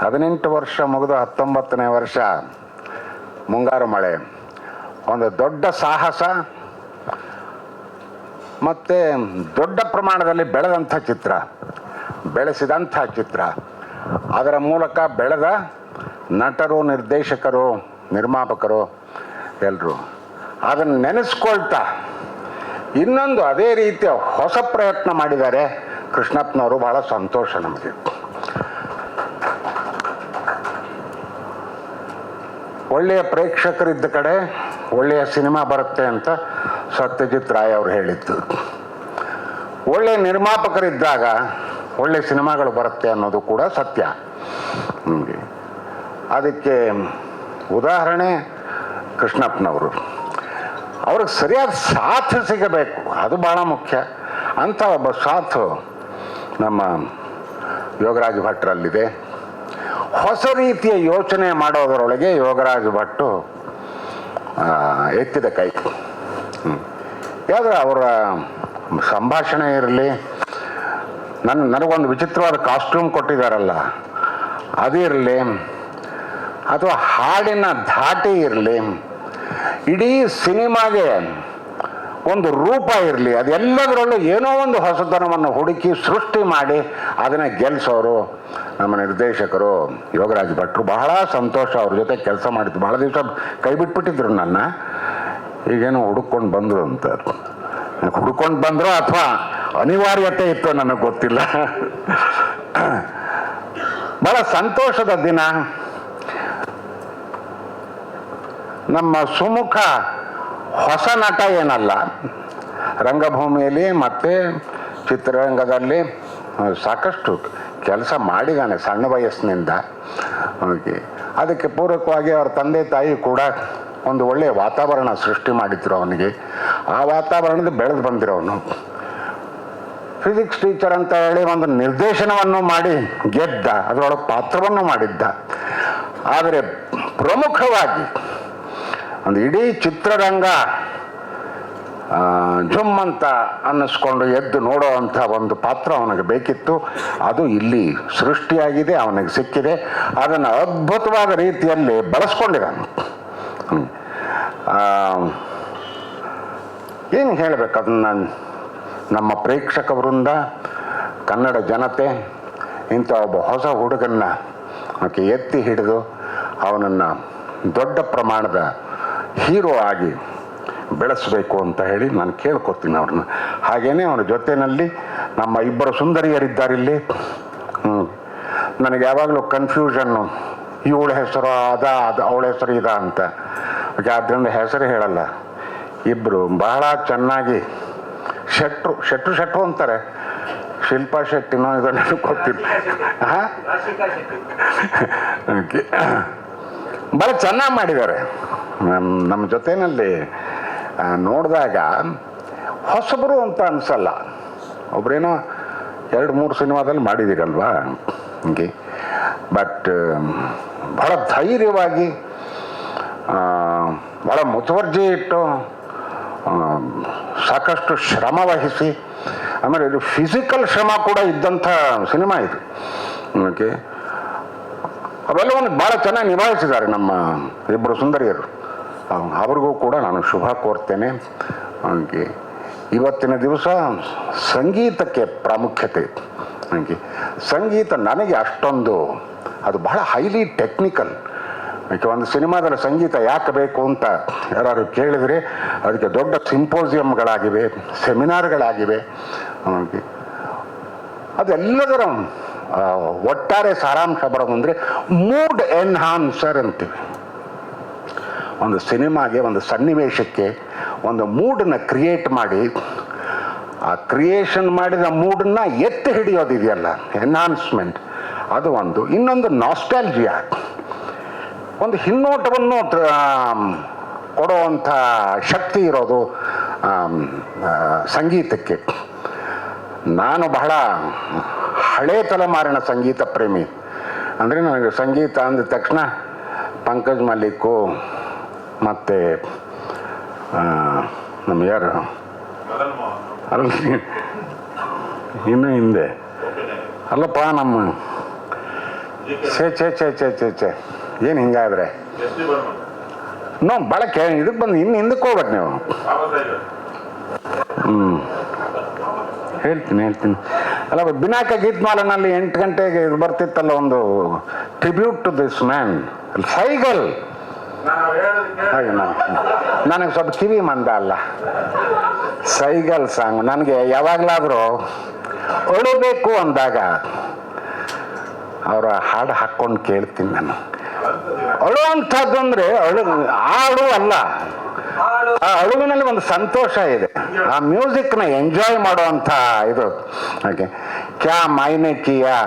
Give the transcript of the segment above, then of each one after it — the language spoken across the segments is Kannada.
ಹದಿನೆಂಟು ವರ್ಷ ಮುಗಿದು ಹತ್ತೊಂಬತ್ತನೇ ವರ್ಷ, ಮುಂಗಾರು ಮಳೆ. ಒಂದು ದೊಡ್ಡ ಸಾಹಸ ಮತ್ತು ದೊಡ್ಡ ಪ್ರಮಾಣದಲ್ಲಿ ಬೆಳೆದಂಥ ಚಿತ್ರ, ಬೆಳೆಸಿದಂಥ ಚಿತ್ರ. ಅದರ ಮೂಲಕ ಬೆಳೆದ ನಟರು, ನಿರ್ದೇಶಕರು, ನಿರ್ಮಾಪಕರು ಎಲ್ಲರೂ ಅದನ್ನು ನೆನೆಸ್ಕೊಳ್ತಾ ಇನ್ನೊಂದು ಅದೇ ರೀತಿಯ ಹೊಸ ಪ್ರಯತ್ನ ಮಾಡಿದ್ದಾರೆ. ಕೃಷ್ಣಪ್ಪನವರು ಬಹಳ ಸಂತೋಷ ನಮಗೆ. ಒಳ್ಳೆಯ ಪ್ರೇಕ್ಷಕರಿದ್ದ ಕಡೆ ಒಳ್ಳೆಯ ಸಿನಿಮಾ ಬರುತ್ತೆ ಅಂತ ಸತ್ಯಜಿತ್ ರಾಯ್ ಅವರು ಹೇಳಿದ್ದು. ಒಳ್ಳೆಯ ನಿರ್ಮಾಪಕರಿದ್ದಾಗ ಒಳ್ಳೆಯ ಸಿನಿಮಾಗಳು ಬರುತ್ತೆ ಅನ್ನೋದು ಕೂಡ ಸತ್ಯ. ಅದಕ್ಕೆ ಉದಾಹರಣೆ ಕೃಷ್ಣಪ್ಪನವರು. ಅವ್ರಿಗೆ ಸರಿಯಾದ ಸಾಥ್ ಸಿಗಬೇಕು. ಅದು ಭಾಳ ಮುಖ್ಯ. ಅಂಥ ಒಬ್ಬ ಸಾಥು ನಮ್ಮ ಯೋಗರಾಜ್ ಭಟ್ರಲ್ಲಿದೆ ಹೊಸ ರೀತಿಯ ಯೋಚನೆ ಮಾಡೋದರೊಳಗೆ ಯೋಗರಾಜ್ ಭಟ್ಟು ಎತ್ತಿದ ಕೈ. ಯಾವ್ದು ಅವರ ಸಂಭಾಷಣೆ ಇರಲಿ? ನನ್ನ ನನಗೊಂದು ವಿಚಿತ್ರವಾದ ಕಾಸ್ಟ್ಯೂಮ್ ಕೊಟ್ಟಿದ್ದಾರಲ್ಲ ಅದಿರಲಿ ಅಥವಾ ಹಾಡಿನ ಧಾಟಿ ಇರಲಿ, ಇಡೀ ಸಿನಿಮಾಗೆ ಒಂದು ರೂಪ ಇರಲಿ, ಅದೆಲ್ಲದರಲ್ಲೂ ಏನೋ ಒಂದು ಹೊಸತನವನ್ನು ಹುಡುಕಿ ಸೃಷ್ಟಿ ಮಾಡಿ ಅದನ್ನು ಗೆಲ್ಲಿಸೋರು ನಮ್ಮ ನಿರ್ದೇಶಕರು ಯೋಗರಾಜ್ ಭಟ್ರು. ಬಹಳ ಸಂತೋಷ ಅವ್ರ ಜೊತೆ ಕೆಲಸ ಮಾಡಿದ್ದು. ಭಾಳ ದಿವಸ ಕೈ ಬಿಟ್ಬಿಟ್ಟಿದ್ರು ನನ್ನ. ಈಗೇನೋ ಹುಡುಕೊಂಡು ಬಂದರು ಅಂತ. ಹುಡ್ಕೊಂಡು ಬಂದರು ಅಥವಾ ಅನಿವಾರ್ಯತೆ ಇತ್ತು ನನಗೆ ಗೊತ್ತಿಲ್ಲ. ಬಹಳ ಸಂತೋಷದ ದಿನ. ನಮ್ಮ ಸುಮುಖ ಹೊಸ ನಟ ಏನಲ್ಲ. ರಂಗಭೂಮಿಯಲ್ಲಿ ಮತ್ತು ಚಿತ್ರರಂಗದಲ್ಲಿ ಸಾಕಷ್ಟು ಕೆಲಸ ಮಾಡಿದ್ದಾನೆ ಸಣ್ಣ ವಯಸ್ಸಿನಿಂದ. ಅದಕ್ಕೆ ಪೂರಕವಾಗಿ ಅವ್ರ ತಂದೆ ತಾಯಿ ಕೂಡ ಒಂದು ಒಳ್ಳೆಯ ವಾತಾವರಣ ಸೃಷ್ಟಿ ಮಾಡಿದ್ರು ಅವನಿಗೆ. ಆ ವಾತಾವರಣದ ಬೆಳೆದು ಬಂದಿರೋನು ಫಿಸಿಕ್ಸ್ ಟೀಚರ್ ಅಂತ ಹೇಳಿ ಒಂದು ನಿರ್ದೇಶನವನ್ನು ಮಾಡಿ ಗೆದ್ದ, ಅದರೊಳಗೆ ಪಾತ್ರವನ್ನು ಮಾಡಿದ್ದ. ಆದರೆ ಪ್ರಮುಖವಾಗಿ ಒಂದು ಇಡೀ ಚಿತ್ರರಂಗ ಜುಮ್ ಅಂತ ಅನ್ನಿಸ್ಕೊಂಡು ಎದ್ದು ನೋಡೋ ಅಂಥ ಒಂದು ಪಾತ್ರ ಅವನಿಗೆ ಬೇಕಿತ್ತು. ಅದು ಇಲ್ಲಿ ಸೃಷ್ಟಿಯಾಗಿದೆ, ಅವನಿಗೆ ಸಿಕ್ಕಿದೆ. ಅದನ್ನು ಅದ್ಭುತವಾದ ರೀತಿಯಲ್ಲಿ ಬಳಸ್ಕೊಂಡಿದ್ದಾನೆ. ಏನು ಹೇಳಬೇಕು ಅದನ್ನು ನಮ್ಮ ಪ್ರೇಕ್ಷಕ ವೃಂದ, ಕನ್ನಡ ಜನತೆ, ಇಂಥ ಒಬ್ಬ ಹೊಸ ಹುಡುಗನ್ನ ಆಕೆ ಎತ್ತಿ ಹಿಡಿದು ಅವನನ್ನು ದೊಡ್ಡ ಪ್ರಮಾಣದ ಹೀರೋ ಆಗಿ ಬೆಳೆಸಬೇಕು ಅಂತ ಹೇಳಿ ನಾನು ಕೇಳ್ಕೊತೀನಿ ಅವ್ರನ್ನ. ಹಾಗೇನೆ ಅವನ ಜೊತೆಯಲ್ಲಿ ನಮ್ಮ ಇಬ್ಬರು ಸುಂದರಿಯರಿದ್ದಾರಿಲ್ಲಿ ಇಲ್ಲಿ. ನನಗೆ ಯಾವಾಗಲೂ ಕನ್ಫ್ಯೂಷನ್ನು ಇವಳ ಹೆಸರು ಅದ ಅದು ಅವಳ ಹೆಸರು ಇದ ಅಂತ. ಓಕೆ ಆದ್ದರಿಂದ ಹೆಸರು ಹೇಳಲ್ಲ. ಇಬ್ಬರು ಬಹಳ ಚೆನ್ನಾಗಿ ಶೆಟ್ರು ಶೆಟ್ರು ಶೆಟ್ರು ಅಂತಾರೆ. ಶಿಲ್ಪಾ ಶೆಟ್ಟಿನೋ ಇದನ್ನು ಗೊತ್ತಿಲ್ಲ. ಹಾಂ? ಓಕೆ. ಭಾಳ ಚೆನ್ನಾಗಿ ಮಾಡಿದ್ದಾರೆ. ನಮ್ಮ ನಮ್ಮ ಜೊತೆಯಲ್ಲಿ ನೋಡಿದಾಗ ಹೊಸಬರು ಅಂತ ಅನಿಸಲ್ಲ. ಒಬ್ರೇನೋ ಎರಡು, ಮೂರು ಸಿನಿಮಾದಲ್ಲಿ ಮಾಡಿದ್ದೀರಲ್ವಾ ಹಿಂಗೆ. ಬಟ್ ಭಾಳ ಧೈರ್ಯವಾಗಿ ಭಾಳ ಮುತುವರ್ಜಿ ಇಟ್ಟು ಸಾಕಷ್ಟು ಶ್ರಮ ವಹಿಸಿ, ಆಮೇಲೆ ಇದು ಫಿಸಿಕಲ್ ಶ್ರಮ ಕೂಡ ಇದ್ದಂಥ ಸಿನಿಮಾ ಇದು. ಓಕೆ. ಅವೆಲ್ಲವನ್ನು ಭಾಳ ಚೆನ್ನಾಗಿ ನಿಭಾಯಿಸಿದ್ದಾರೆ ನಮ್ಮ ಇಬ್ಬರು ಸುಂದರಿಯರು. ಅವ್- ಅವ್ರಿಗೂ ಕೂಡ ನಾನು ಶುಭ ಕೋರ್ತೇನೆ. ನನಗೆ ಇವತ್ತಿನ ದಿವಸ ಸಂಗೀತಕ್ಕೆ ಪ್ರಾಮುಖ್ಯತೆ ನನಗೆ ಸಂಗೀತ ನನಗೆ ಅಷ್ಟೊಂದು, ಅದು ಬಹಳ ಹೈಲಿ ಟೆಕ್ನಿಕಲ್ ಅದಕ್ಕೆ ಒಂದು ಸಿನಿಮಾದಲ್ಲಿ ಸಂಗೀತ ಯಾಕೆ ಬೇಕು ಅಂತ ಯಾರು ಕೇಳಿದರೆ ಅದಕ್ಕೆ ದೊಡ್ಡ ಸಿಂಪೋಸಿಯಮ್ಗಳಾಗಿವೆ ಸೆಮಿನಾರ್ಗಳಾಗಿವೆ ಅದೆಲ್ಲದರ ಒಟ್ಟಾರೆ ಸಾರಾಂಶ ಬರೋದಂದರೆ ಮೂಡ್ ಎನ್ಹಾನ್ಸರ್ ಅಂತೀವಿ. ಒಂದು ಸಿನಿಮಾಗೆ, ಒಂದು ಸನ್ನಿವೇಶಕ್ಕೆ ಒಂದು ಮೂಡನ್ನು ಕ್ರಿಯೇಟ್ ಮಾಡಿ, ಆ ಕ್ರಿಯೇಷನ್ ಮಾಡಿದ ಮೂಡನ್ನ ಎತ್ತಿ ಹಿಡಿಯೋದಿದೆಯಲ್ಲ ಎನ್ಹಾನ್ಸ್ಮೆಂಟ್ ಅದು ಒಂದು. ಇನ್ನೊಂದು ನಾಸ್ಟಾಲ್ಜಿಯಾ ಒಂದು ಹಿನ್ನೋಟವನ್ನು ಕೊಡುವಂಥ ಶಕ್ತಿ ಇರೋದು ಸಂಗೀತಕ್ಕೆ. ನಾನು ಬಹಳ ಹಳೆ ತಲೆಮಾರಿನ ಸಂಗೀತ ಪ್ರೇಮಿ. ಅಂದರೆ ನನಗೆ ಸಂಗೀತ ಅಂದ ತಕ್ಷಣ ಪಂಕಜ್ ಮಲ್ಲಿಕ್ಕು ಮತ್ತು ನಮ್ಮ ಯಾರು? ಅಲ್ಲಿ ಇನ್ನೂ ಹಿಂದೆ. ಅಲ್ಲಪ್ಪ, ನಮ್ಮ ಛೇ ಛೇ ಛೇ ಛೇ ಛೇ ಛೇ, ಏನು ಹಿಂಗಾದ್ರೆ? ನೋ, ಬಳಕೆ ಇದಕ್ಕೆ ಬಂದು ಇನ್ನು ಹಿಂದಕ್ಕೆ ಹೋಗ್ಬೇಕು ನೀವು. ಹ್ಞೂ ಹೇಳ್ತೀನಿ ಹೇಳ್ತೀನಿ. ಅಲ್ಲ ಬಿನಾಕ ಗೀತ್ಮಾಲನಲ್ಲಿ ಎಂಟು ಗಂಟೆಗೆ ಇದು ಬರ್ತಿತ್ತಲ್ಲ ಒಂದು tribute to this man Saigal. ಹಾಗೆ ನಾನು, ನನಗೆ ಸ್ವಲ್ಪ ಕಿವಿ ಮಂದ ಅಲ್ಲ. ಸೈಗಲ್ ಸಾಂಗ್ ನನಗೆ ಯಾವಾಗಲಾದರೂ ಅಳಬೇಕು ಅಂದಾಗ ಅವರ ಹಾಡು ಹಾಕ್ಕೊಂಡು ಕೇಳ್ತೀನಿ ನಾನು. ಅಳುವಂಥದ್ದು ಅಂದರೆ ಅಳು ಹಾಡು ಅಲ್ಲ. ಆ ಅಳುವಿನಲ್ಲಿ ಒಂದು ಸಂತೋಷ ಇದೆ. ಆ ಮ್ಯೂಸಿಕ್ನ ಎಂಜಾಯ್ ಮಾಡುವಂಥ ಇದು. ಹಾಗೆ, ಕ್ಯಾ ಮೈನೆ ಕಿಯಾ?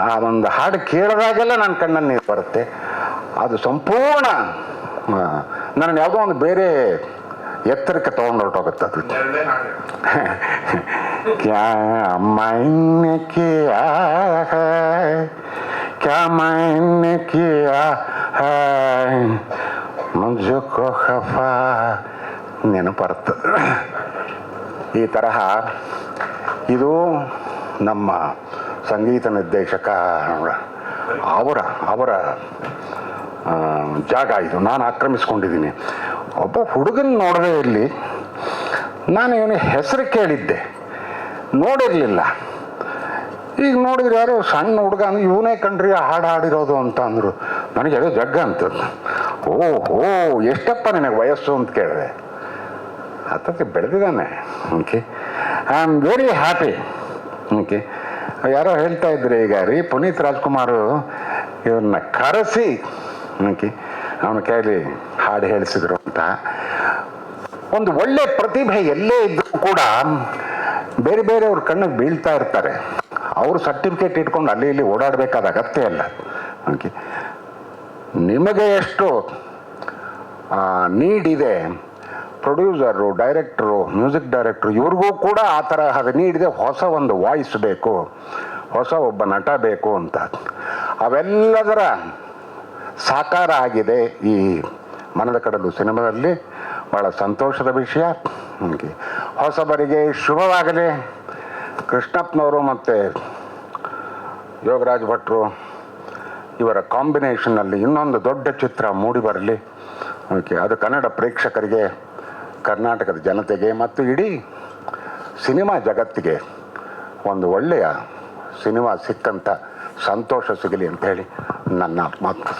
ಆ ಒಂದು ಹಾಡು ಕೇಳಿದಾಗೆಲ್ಲ ನನ್ನ ಕಣ್ಣಲ್ಲಿ ನೀರು ಬರುತ್ತೆ. ಅದು ಸಂಪೂರ್ಣ ನನ್ನ ಯಾವುದೋ ಒಂದು ಬೇರೆ ಎತ್ತರಕ್ಕೆ ತಗೊಂಡು ಹೊರಟೋಗುತ್ತೆ ಅದು. ಕ್ಯಾ ಮೈನ್ ಕಿಯಾ? ಕ್ಯಾ ಮೈನ್ಯ ಕಿಯಾ? ಮಂಜು ಕೋಹಪ್ಪ ನೆನಪರ್ತ. ಈ ತರಹ ಇದು ನಮ್ಮ ಸಂಗೀತ ನಿರ್ದೇಶಕ ಅವರ ಅವರ ಜಾಗ ಇದು. ನಾನು ಆಕ್ರಮಿಸ್ಕೊಂಡಿದ್ದೀನಿ. ಒಬ್ಬ ಹುಡುಗನ ನೋಡದೇ ಇರಲಿ. ನಾನು ಇವನ ಹೆಸರು ಕೇಳಿದ್ದೆ. ನೋಡಿರಲಿಲ್ಲ. ಈಗ ನೋಡಿದ್ರೆ ಯಾರು ಸಣ್ಣ ಹುಡುಗ ಅಂದ್ರೆ ಇವನೇ ಕಂಡ್ರಿ ಹಾಡು ಹಾಡಿರೋದು ಅಂತ ಅಂದರು. ನನಗೆ ಅದು ಜಗ್ಗ ಅಂತ ಓ ಓ ಎಷ್ಟಪ್ಪ ನಿನಗೆ ವಯಸ್ಸು ಅಂತ ಕೇಳಿದೆ. ಹತ್ತಕ್ಕೆ ಬೆಳೆದಿದ್ದಾನೆ. Okay. I am very happy okay. ಯಾರೋ ಹೇಳ್ತಾ ಇದ್ರು ಈಗ, ರೀ, ಪುನೀತ್ ರಾಜ್ಕುಮಾರ್ ಇವನ್ನ ಕರೆಸಿ. ಓಕೆ. ಅವನ ಕೈಲಿ ಹಾಡು ಹೇಳಿಸಿದ್ರು ಅಂತ. ಒಂದು ಒಳ್ಳೆ ಪ್ರತಿಭೆ ಎಲ್ಲೇ ಇದ್ದರೂ ಕೂಡ ಬೇರೆ ಬೇರೆಯವ್ರ ಕಣ್ಣಿಗೆ ಬೀಳ್ತಾ ಇರ್ತಾರೆ. ಅವರು ಸರ್ಟಿಫಿಕೇಟ್ ಇಟ್ಕೊಂಡು ಅಲ್ಲಿ ಇಲ್ಲಿ ಓಡಾಡಬೇಕಾದ ಅಗತ್ಯ ಇಲ್ಲ. ಓಕೆ. ನಿಮಗೆ ಎಷ್ಟು ನೀಡ್ ಇದೆ ಪ್ರೊಡ್ಯೂಸರು ಡೈರೆಕ್ಟ್ರು ಮ್ಯೂಸಿಕ್ ಡೈರೆಕ್ಟ್ರು ಇವ್ರಿಗೂ ಕೂಡ ಆ ತರಹದ ನೀಡಿದೆ ಹೊಸ ಒಂದು ವಾಯ್ಸ್ ಬೇಕು, ಹೊಸ ಒಬ್ಬ ನಟ ಬೇಕು ಅಂತ. ಅವೆಲ್ಲದರ ಸಾಕಾರ ಆಗಿದೆ ಈ ಮನದ ಕಡಲು ಸಿನಿಮಾದಲ್ಲಿ. ಭಾಳ ಸಂತೋಷದ ವಿಷಯ. ಹೊಸಬರಿಗೆ ಶುಭವಾಗಲಿ. ಕೃಷ್ಣಪ್ಪನವರು ಮತ್ತು ಯೋಗರಾಜ್ ಭಟ್ರು. ಇವರ ಕಾಂಬಿನೇಷನ್ನಲ್ಲಿ ಇನ್ನೊಂದು ದೊಡ್ಡ ಚಿತ್ರ ಮೂಡಿ ಬರಲಿ. ಓಕೆ ಅದು ಕನ್ನಡ ಪ್ರೇಕ್ಷಕರಿಗೆ, ಕರ್ನಾಟಕದ ಜನತೆಗೆ ಮತ್ತು ಇಡೀ ಸಿನಿಮಾ ಜಗತ್ತಿಗೆ ಒಂದು ಒಳ್ಳೆಯ ಸಿನಿಮಾ ಸಿಕ್ಕಂಥ ಸಂತೋಷ ಸಿಗಲಿ ಅಂತ ಹೇಳಿ ನನ್ನ ಮಾತು